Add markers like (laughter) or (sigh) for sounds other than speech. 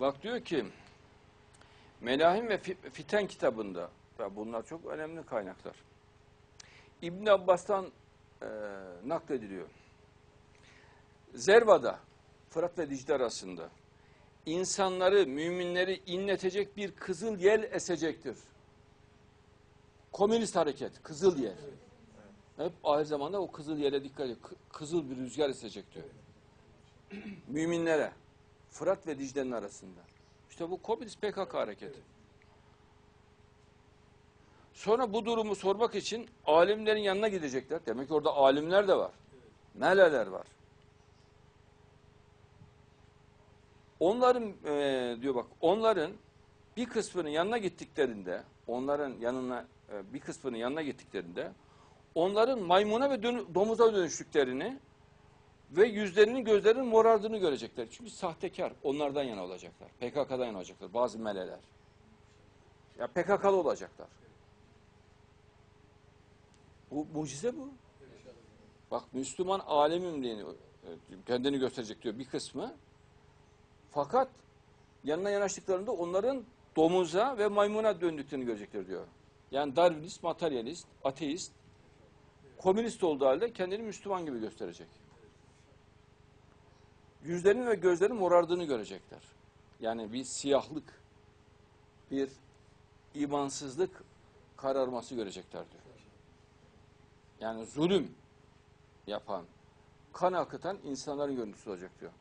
Bak diyor ki Melahim ve Fi- Fiten kitabında ve bunlar çok önemli kaynaklar. İbn Abbas'tan e, naklediliyor. Zerva'da Fırat ve Dicle arasında insanları, müminleri inletecek bir kızıl yel esecektir. Komünist hareket, kızıl yel. Hep aynı zamanda o kızıl yele dikkat edin. Kı- Kızıl bir rüzgar esecek diyor. (clears throat) Müminlere. Fırat ve Dicle'nin arasında. İşte bu komünist PKK hareketi. Sonra bu durumu sormak için alimlerin yanına gidecekler. Demek ki orada alimler de var. Meleler var. Onların e, diyor bak onların bir kısmının yanına gittiklerinde onların yanına e, bir kısmının yanına gittiklerinde onların maymuna ve dönü- domuza dönüştüklerini ve yüzlerinin gözlerinin morardığını görecekler. Çünkü sahtekar onlardan yana olacaklar. PKK'dan yana olacaklar bazı meleler. Ya PKK'lı olacaklar. Bu mucize bu. Bak Müslüman alemim diye e, kendini gösterecek diyor bir kısmı. Fakat yanına yanaştıklarında onların domuza ve maymuna döndüklerini görecekler diyor. Yani Darwinist, materyalist, ateist, komünist olduğu halde kendini Müslüman gibi gösterecek. Yüzlerinin ve gözlerinin morardığını görecekler. Yani bir siyahlık, bir imansızlık kararması görecekler diyor. Yani zulüm yapan, kan akıtan insanların görüntüsü olacak diyor.